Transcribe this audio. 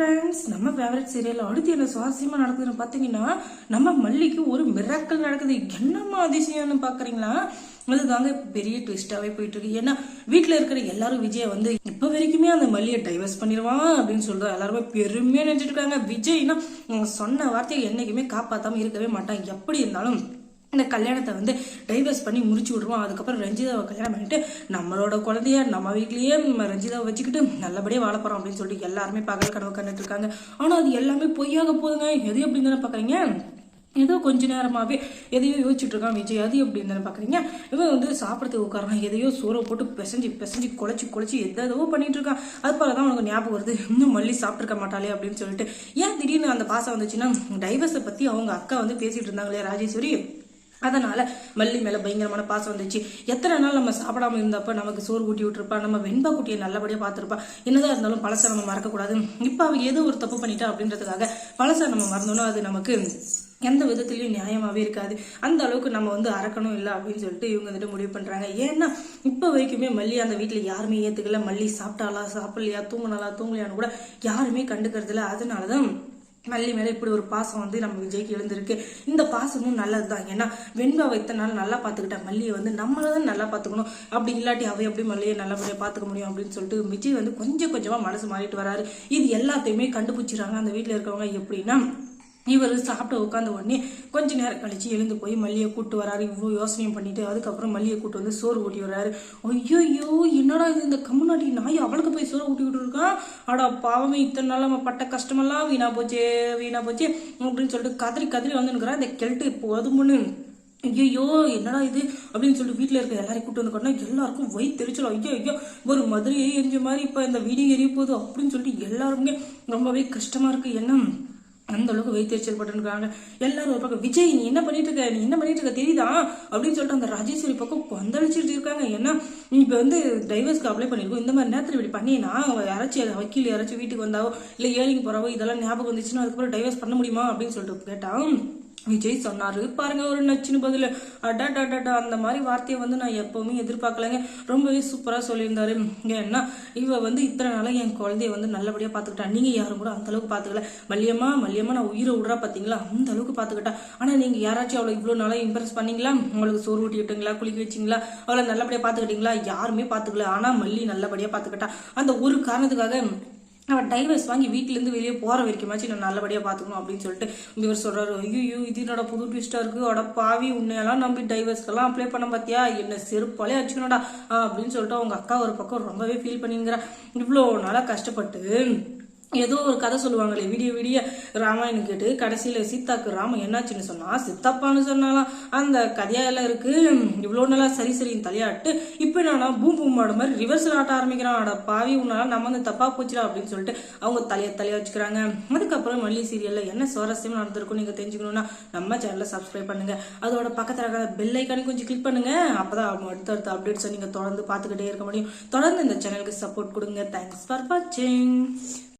Friends நம்ம favourite serial அடுத்து என்ன சுவாரஸ்யமாக நடக்குதுன்னு பார்த்தீங்கன்னா நம்ம மல்லிக்கு ஒரு மிராக்கல் நடக்குது. என்னம்மா அதிசயம்னு பார்க்குறீங்களா அதுதாங்க தாங்க பெரிய ட்விஸ்டாகவே போயிட்டு இருக்கு ஏன்னா வீட்டில் இருக்கிற எல்லாரும் விஜயை வந்து இப்போ வரைக்குமே அந்த மல்லியை டைவர்ஸ் பண்ணிடுவான் அப்படின்னு சொல்லிட்டு எல்லாருமே பெருமையாக நினச்சிட்டு இருக்காங்க. விஜய்னா சொன்ன வார்த்தையை என்றைக்குமே காப்பாற்றாமல் இருக்கவே மாட்டான். எப்படி இருந்தாலும் இந்த கல்யாணத்தை வந்து டைவர்ஸ் பண்ணி முடிச்சு விடுவோம் அதுக்கப்புறம் ரஞ்சிதாவை கல்யாணம் பண்ணிட்டு நம்மளோட குழந்தைய நம்ம வீட்லயே நம்ம ரஞ்சிதாவை வச்சுக்கிட்டு நல்லபடியாக வாழ அப்படின்னு சொல்லிட்டு எல்லாருமே பகல் கனவு கண்டுட்டு இருக்காங்க. ஆனா அது எல்லாமே பொய்யாக போதுங்க எது அப்படின்னு தானே பாக்குறீங்க? ஏதோ கொஞ்ச நேரமாவே எதையோ யோசிச்சுட்டு இருக்கான் விஜய். அது அப்படின்னு இருந்தாலும் பாக்குறீங்க? இவன் வந்து சாப்பிடறதுக்கு உட்காரான் எதையோ சோறை போட்டு பிசைஞ்சு பிசைஞ்சு குழச்சி குழச்சி எதோ பண்ணிட்டு இருக்கான். அது போலதான் உனக்கு ஞாபகம் வருது. இன்னும் மல்லி சாப்பிட்டுருக்க மாட்டாளே அப்படின்னு சொல்லிட்டு. ஏன் திடீர்னு அந்த பாசம் வந்துச்சுன்னா டைவர்ஸை பத்தி அவங்க அக்கா வந்து பேசிட்டு இருந்தாங்களே ராஜேஸ்வரி? அதனால மல்லி மேல பயங்கரமான பாசம் வந்துச்சு. எத்தனை நாள் நம்ம சாப்பிடாம இருந்தப்ப நமக்கு சோறு கூட்டி விட்டுருப்பா நம்ம வெண்பா குட்டியை நல்லபடியா பார்த்துருப்பா. என்னதான் இருந்தாலும் பழசை நம்ம மறக்கக்கூடாது. இப்ப அவ ஏதோ ஒரு தப்பு பண்ணிட்டா அப்படின்றதுக்காக பழசை நம்ம மறந்தோம்னா அது நமக்கு எந்த விதத்துலயும் நியாயமாவே இருக்காது. அந்த அளவுக்கு நம்ம வந்து அறக்கணும் இல்லை அப்படின்னு சொல்லிட்டு இவங்க வந்துட்டு முடிவு பண்றாங்க. ஏன்னா இப்ப வரைக்குமே மல்லி அந்த வீட்டுல யாருமே ஏத்துக்கல. மல்லி சாப்பிட்டாளா சாப்பிடலையா தூங்கினாலா தூங்கலையான்னு கூட யாருமே கண்டுக்கிறது அதனால அதனாலதான் மல்லி மேலே இப்படி ஒரு பாசம் வந்து நம்ம விஜய்க்கு எழுந்திருக்கு. இந்த பாசமும் நல்லது தான் ஏன்னா வெண்பாவை இத்தனை நாள் நல்லா பார்த்துக்கிட்டா மல்லியை வந்து நம்மளதான் நல்லா பார்த்துக்கணும். அப்படி இல்லாட்டி அவை எப்படி மல்லியை நல்லபடியாக பார்த்துக்க முடியும் அப்படின்னு சொல்லிட்டு விஜய் வந்து கொஞ்சம் கொஞ்சமாக மனசு மாறிட்டு வராரு. இது எல்லாத்தையுமே கண்டுபிடிச்சிடுறாங்க. அந்த வீட்டில் இருக்கவங்க எப்படின்னா இவர் சாப்பிட்டு உட்காந்த உடனே கொஞ்ச நேரம் கழிச்சு எழுந்து போய் மல்லியை கூட்டு வராரு. இவ்வளோ யோசனையும் பண்ணிட்டு அதுக்கப்புறம் மல்லியை கூட்டு வந்து சோறு ஊட்டி வர்றாரு ஐயோ என்னடா இது? இந்த கம்முனாடி நாய் அவளுக்கு போய் சோறு ஊட்டி விட்டு இருக்கான் அடா பாவமே இத்தனை நாள் நம்ம பட்ட கஷ்டமெல்லாம் வீணா போச்சே வீணா போச்சே அப்படின்னு சொல்லிட்டு கதறி கதறி வந்து இந்த கெல்ட்டு இப்போ அதுமுன்னு ஐயோ என்னடா இது? அப்படின்னு சொல்லிட்டு வீட்டில் இருக்க எல்லாரையும் கூட்டு வந்து எல்லாருக்கும் வயிறு தெரிச்சலும் ஐயோ ஐயோ ஒரு மதுரை எரிஞ்ச மாதிரி இப்போ இந்த வீடு எரிய போகுது அப்படின்னு சொல்லிட்டு எல்லாருமே ரொம்பவே கஷ்டமாக இருக்குது என்ன? அந்த அளவுக்கு வைத்தறிச்சல் பட்டுருக்காங்க எல்லாரும் ஒரு பக்கம் விஜய் நீ என்ன பண்ணிட்டு இருக்க நீ என்ன பண்ணிட்டு இருக்க தெரியுதா? அப்படின்னு சொல்லிட்டு அந்த ராஜேஸ்வரி பக்கம் கொந்தளிச்சுட்டு இருக்காங்க. ஏன்னா நீ இப்போ வந்து டைவர்ஸ்க்கு அப்ளை பண்ணிருக்கோம். இந்த மாதிரி நேரத்தில் இப்படி பண்ணினா யாராச்சும் வக்கீல் யாராச்சும் வீட்டுக்கு வந்தாவோ இல்லை ஏழிங் போறாவோ இதெல்லாம் ஞாபகம் வந்துச்சுன்னா அதுக்கப்புறம் டைவர்ஸ் பண்ண முடியுமா? அப்படின்னு சொல்லிட்டு கேட்டான் விஜய் சொன்னாரு. பாருங்க ஒரு நச்சுன்னு பதில். அடாடாடாடா அந்த மாதிரி வார்த்தையை வந்து நான் எப்பவுமே எதிர்பார்க்கலைங்க. ரொம்பவே சூப்பராக சொல்லியிருந்தாரு. ஏன்னா இவ வந்து இத்தனை நாளாக என் குழந்தைய வந்து நல்லபடியாக பார்த்துக்கிட்டா. நீங்க யாரும் கூட அந்த அளவுக்கு பார்த்துக்கல. மல்லியம்மா மல்லியம்மா நான் உயிரை விடுறா பார்த்தீங்களா? அந்த அளவுக்கு பார்த்துக்கிட்டா. ஆனால் நீங்க யாராச்சும் அவளை இவ்வளோ நாளாக இம்ப்ரெஸ் பண்ணீங்களா? உங்களுக்கு சோறு ஊட்டி விட்டுங்களா? குளிக்க வச்சிங்களா? அவளை நல்லபடியாக பார்த்துக்கிட்டீங்களா? யாருமே பார்த்துக்கல. ஆனால் மல்லி நல்லபடியாக பார்த்துக்கிட்டா. அந்த ஒரு காரணத்துக்காக அவன் டைவர்ஸ் வாங்கி வீட்டிலேருந்து வெளியே போகிற வரைக்குமாச்சும் நான் நல்லபடியாக பார்த்துக்கணும் அப்படின்னு சொல்லிட்டு இவர் சொல்கிறாரு ஐயோ இது என்னோட புது ட்விஸ்ட்டாக இருக்குது அட பாவி உன்னையெல்லாம் நம்பி டைவர்ஸ்க்கெல்லாம் அப்ளை பண்ண பார்த்தியா என்ன செருப்பாலே அடிச்சுக்கணும்டா அப்படின்னு சொல்லிட்டு அவங்க அக்கா ஒரு பக்கம் ரொம்பவே ஃபீல் பண்ணிங்கிறா இவ்வளோ நாளாக கஷ்டப்பட்டு ஏதோ ஒரு கதை சொல்லுவாங்களே விடிய விடிய ராமாயணம் கேட்டு கடைசியில சீதாக்கு ராமன் என்னாச்சுன்னு சொன்னா சித்தப்பான்னு சொன்னாலாம் அந்த கதையால இருக்கு இவ்வளோ நல்லா சரி சரின்னு தலையாட்டு இப்போ என்னன்னா பூம் பூம் மாதிரி ரிவர்ஸில் ஆட்ட ஆரம்பிக்கிறான். ஆட பாவி உன்னால நம்ம வந்து தப்பா போச்சுடா அப்படின்னு சொல்லிட்டு அவங்க தலையை தலைய வச்சுக்கிறாங்க. அதுக்கப்புறம் மல்லி சீரியல்ல என்ன சுவாரஸ்யம் நடந்திருக்கும் நீங்க தெரிஞ்சுக்கணும்னா நம்ம சேனலை சப்ஸ்கிரைப் பண்ணுங்க. அதோட பக்கத்துல இருக்கிற பெல் ஐக்கானே கொஞ்சம் கிளிக் பண்ணுங்க. அப்பதான் அவங்க அடுத்தடுத்த அப்டேட்ஸை நீங்க தொடர்ந்து பார்த்துக்கிட்டே இருக்க முடியும். தொடர்ந்து இந்த சேனலுக்கு சப்போர்ட் கொடுங்க. தேங்க்ஸ் ஃபார் வாட்சிங்